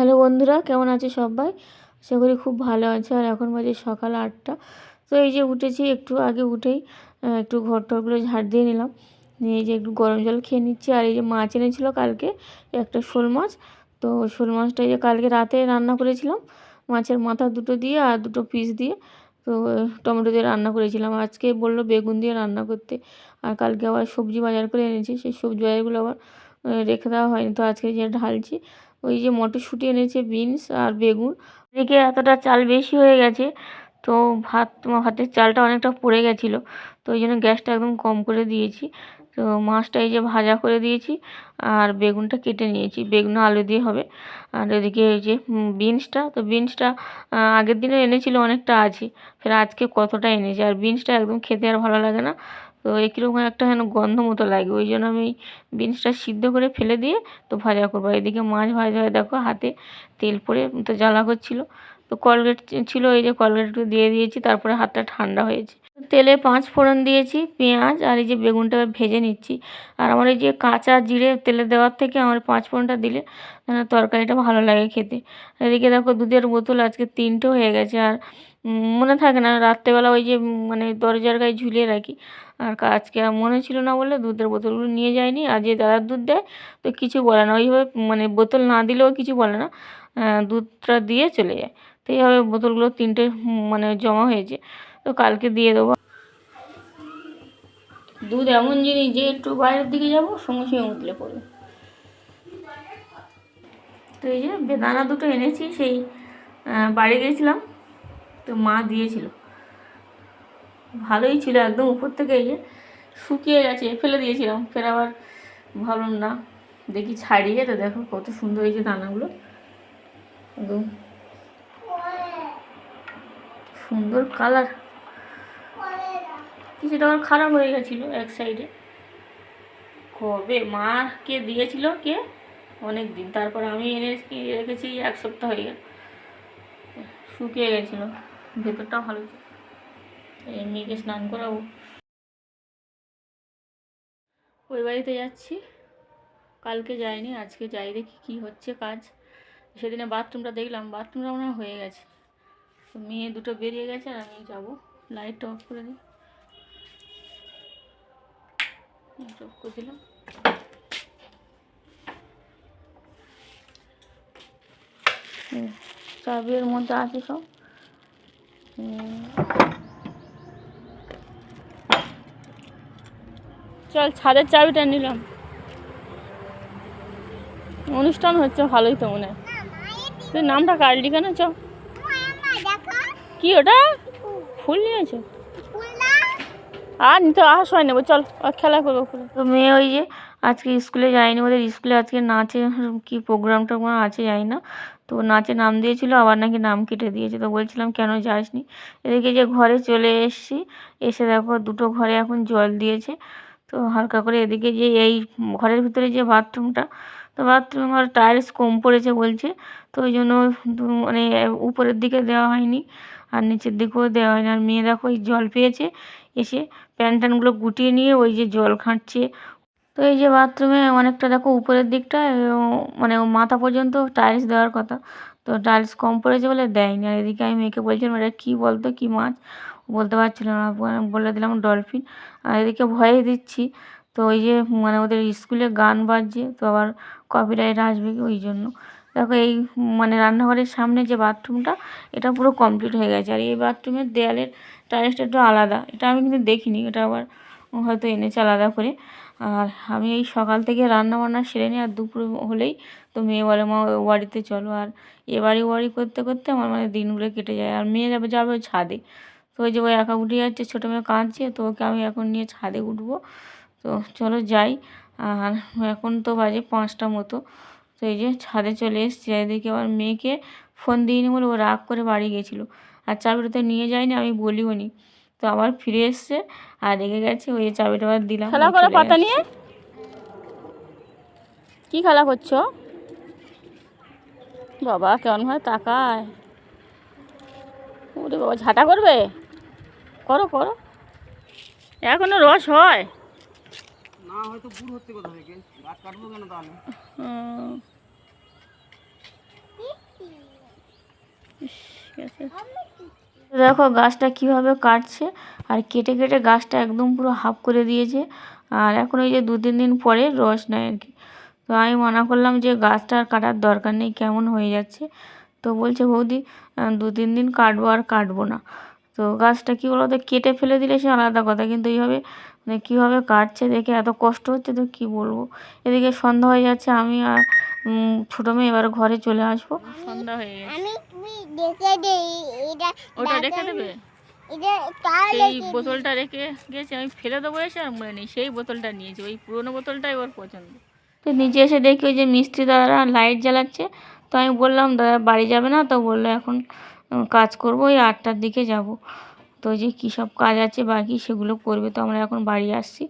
Hello বন্ধুরা, কেমন আছে সবাই? আশা করি খুব ভালো আছে। আর এখন বাজে সকাল আটটা। তো এই যে উঠেছি, একটু আগে উঠেই একটু ঘর টরগুলো ঝাড় দিয়ে নিলাম। এই যে একটু গরম জল খেয়ে নিচ্ছি। আর এই যে মাছ এনেছিল কালকে, একটা শোল মাছ। তো শোল মাছটা এই যে কালকে রাতে রান্না করেছিলাম। মাছের মাথা দুটো দিয়ে আর দুটো পিস দিয়ে, তো টমেটো দিয়ে রান্না করেছিলাম। আজকে বলল বেগুন দিয়ে রান্না করতে। আর কালকে আবার সবজি বাজার করে এনেছি। সেই সবজি বাজারগুলো আবার রেখে দেওয়া হয়নি। তো আজকে যে ঢালছি ওই যে মটরশুঁটি এনেছে, বিনস আর বেগুন। এদিকে এতটা চাল বেশি হয়ে গেছে, তো ভাত ভাতের চালটা অনেকটা পড়ে গেছিল, তো ওই জন্য গ্যাসটা একদম কম করে দিয়েছি। তো মাছটা এই যে ভাজা করে দিয়েছি আর বেগুনটা কেটে নিয়েছি, বেগুন আলু দিয়ে হবে। আর এদিকে এই যে বিনসটা, তো বিনসটা আগের দিনে এনেছিল, অনেকটা আছে, ফের আজকে কতটা এনেছে, আর বিনসটা একদম খেতে আর ভালো লাগে না। তো কীরকম একটা যেন গন্ধ মতো লাগে। ওই জন্য আমি বিনসটা সিদ্ধ করে ফেলে দিয়ে তো ভাজা করব। এদিকে মাছ ভাজা হয়ে, দেখো হাতে তেল পড়ে তো জ্বালা করছিল। তো কলগেট ছিল এই যে কলগেট একটু দিয়ে দিয়েছি, তারপরে হাতটা ঠান্ডা হয়েছে। তেলে পাঁচ ফোড়ন দিয়েছি, পেঁয়াজ আর এই যে বেগুনটা ভেজে নিচ্ছি। আর আমার এই যে কাঁচা জিরে তেলে দেওয়ার থেকে আমার পাঁচ ফোড়নটা দিলে তরকারিটা ভালো লাগে খেতে। এদিকে দেখো দুধের বোতল আজকে তিনটে হয়ে গেছে। আর মনে থাকে না, রাত্রেবেলা ওই যে মানে দরজার গায়ে ঝুলিয়ে রাখি। আর আজকে মনে ছিল না বলে দুধের বোতলগুলো নিয়ে যায়নি। আর যে দাদার দুধ দেয়, তো কিছু বলে না। ওইভাবে মানে বোতল না দিলেও কিছু বলে না। দুধটা দিয়ে চলে যায়। তো এইভাবে বোতলগুলো তিনটে মানে জমা হয়েছে। তো কালকে দিয়ে দেবো। দুধ এমন জিনিস যে একটু বাইরের দিকে যাব, সঙ্গে সঙ্গে উতলে পড়বে। তো এই যে বেদানা দুটো এনেছি, সেই বাড়ি গিয়েছিলাম তো মা দিয়েছিল। ভালোই ছিল একদম উপর থেকে এই যে শুকিয়ে গেছে ফেলে দিয়েছিলাম। ফের আবার ভাবলাম, না, দেখি ছাড়িয়ে তো দেখো কত সুন্দর হয়েছে দানাগুলো। একদম সুন্দর কালার। কিছুটা আমার খারাপ হয়ে গেছিল এক সাইডে কবে মাকে দিয়েছিল কে? অনেক দিন। তারপর আমি এনে রেখেছি, এক সপ্তাহ হয়ে গেল। শুকিয়ে গেছিল। ভেতরটা ভালো ছিল। মেয়েকে স্নান করাবো। ওই বাড়িতে যাচ্ছি। কালকে যাইনি আজকে যাই দেখি কী হচ্ছে কাজ। সেদিনে বাথরুমটা দেখলাম বাথরুমটা মনে হয়ে গেছে। মেয়ে দুটো বেরিয়ে গেছে আর আমি যাব। লাইটটা অফ করে দিই। অফ করে দিলাম হুম, চাবি মধ্যে আছে সব। চল, ছাদের চাবিটা নিলাম। অনুষ্ঠান হচ্ছে, ভালোই তো মনে হয়। নামটা কাটলি কেন, চ। কি ওটা? ফুল নিয়েছে? আর নিতে আস হয় নেব চল খেলা করব ফুল তো মেয়ে ওই যে, আজকে স্কুলে যায়নি ওদের স্কুলে আজকে নাচে, কি প্রোগ্রাম টোগ্রাম আছে যাই না। তো নাচে নাম দিয়েছিল, আবার নাকি নাম কেটে দিয়েছে। তো বলছিলাম, কেন যাসনি? এদিকে যে ঘরে চলে এসেছি, এসে দেখো দুটো ঘরে এখন জল দিয়েছে। তো হালকা করে এদিকে যে এই ঘরের ভিতরে যে বাথরুমটা, তো বাথরুম আর টাইলস কম পড়েছে বলছে। তো ওই জন্য মানে উপরের দিকে দেওয়া হয়নি, আর নিচের দিকেও দেওয়া হয়নি। আর মেয়ে দেখো ওই জল পেয়েছে, এসে প্যান ট্যানগুলো গুটিয়ে নিয়ে ওই যে জল খাঁটছে। তো এই যে বাথরুমে অনেকটা দেখো উপরের দিকটা মানে মাথা পর্যন্ত টাইলস দেওয়ার কথা। তো টাইলস কম পড়েছে বলে দেয়নি। আর এদিকে আমি মেয়েকে বলছিলাম, এটা কী বলতো? কী মাছ? বলতে পারছিল না বলে দিলাম ডলফিন। আর এদিকে ভয়ে দিচ্ছি, তো ওই যে মানে ওদের স্কুলে গান বাজছে, তো আবার কপিরাইট আসবে ওই জন্য। দেখো এই মানে রান্নাঘরের সামনে যে বাথরুমটা, এটা পুরো কমপ্লিট হয়ে গেছে। আর এই বাথরুমের দেয়ালের টাইলসটা একটু আলাদা, এটা আমি কিন্তু দেখিনি, এটা আবার হয়তো এনেছে আলাদা করে। আর আমি এই সকাল থেকে রান্না বান্না সেরে নিই আর দুপুর হলেই তো মেয়ে বলে, মা, ও বাড়িতে চলো। আর এ বাড়ি করতে করতে আমার মানে দিনগুলো কেটে যায়, আর মেয়ে যাবে যাবে ছাদে। তো ওই যে ও একা উঠে যাচ্ছে ছোটো মেয়ে কাঁদছে তো ওকে আমি এখন নিয়ে ছাদে উঠবো। তো চলো যাই আর এখন তো বাজে পাঁচটা মতো। তো এই যে ছাদে চলে এসেছি এদিকে আবার মেয়েকে ফোন দিইনি বলে ও রাগ করে বাড়ি গেছিল। আর চাবিটা তো নিয়ে যায়নি আমি বলিও নি। তো আবার ফিরে এসছে আর রেগে গেছে ওই চাবিটা আবার দিলাম খেলা করো পাতা নিয়ে। কি খেলা করছ? বাবা কেমন হয় তাকায়। ওরে বাবা ঝাঁটা করবে? করো করো। এখনও রস হয়। না হয়তো বুড় হচ্ছে কোথা থেকে গাছ কাটবো কেন তাহলে? হুম। ঠিক আছে দেখো গাছটা কীভাবে কাটছে আর কেটে কেটে গাছটা একদম পুরো হাফ করে দিয়েছে আর এখন ওই যে দু তিন দিন পরে রস নেয় আর কি। তো আমি মানা করলাম যে গাছটা আর কাটার দরকার নেই কেমন হয়ে যাচ্ছে। তো বলছে বৌদি দু তিন দিন কাটবো আর কাটবো না। তো গাছটা কী বলো তো কেটে ফেলে দিলে সে আলাদা কথা কিন্তু এইভাবে মানে কীভাবে কাটছে দেখে এত কষ্ট হচ্ছে তো কি বলব? এদিকে সন্ধ্যা হয়ে যাচ্ছে আমি আর ছোটো মেয়ে এবার ঘরে চলে আসব। সন্ধ্যা হয়ে গেছে। আমি তুমি দেখে দেই এটা ওটা রেখে দেবে? সেই বোতলটা রেখে গেছে আমি ফেলে দেবো এসে আর মনে নেই সেই বোতলটা নিয়েছি ওই পুরোনো বোতলটাই ওর পছন্দ। তো নিচে এসে দেখি ওই যে মিস্ত্রি দাদারা লাইট জ্বালাচ্ছে তো আমি বললাম, দাদা, বাড়ি যাবে না? তো বলল, এখন কাজ করব, ওই আটটার দিকে যাব। তো যে কী সব কাজ আছে, বাকি সেগুলো করবে, তো আমরা এখন বাড়ি আসছি।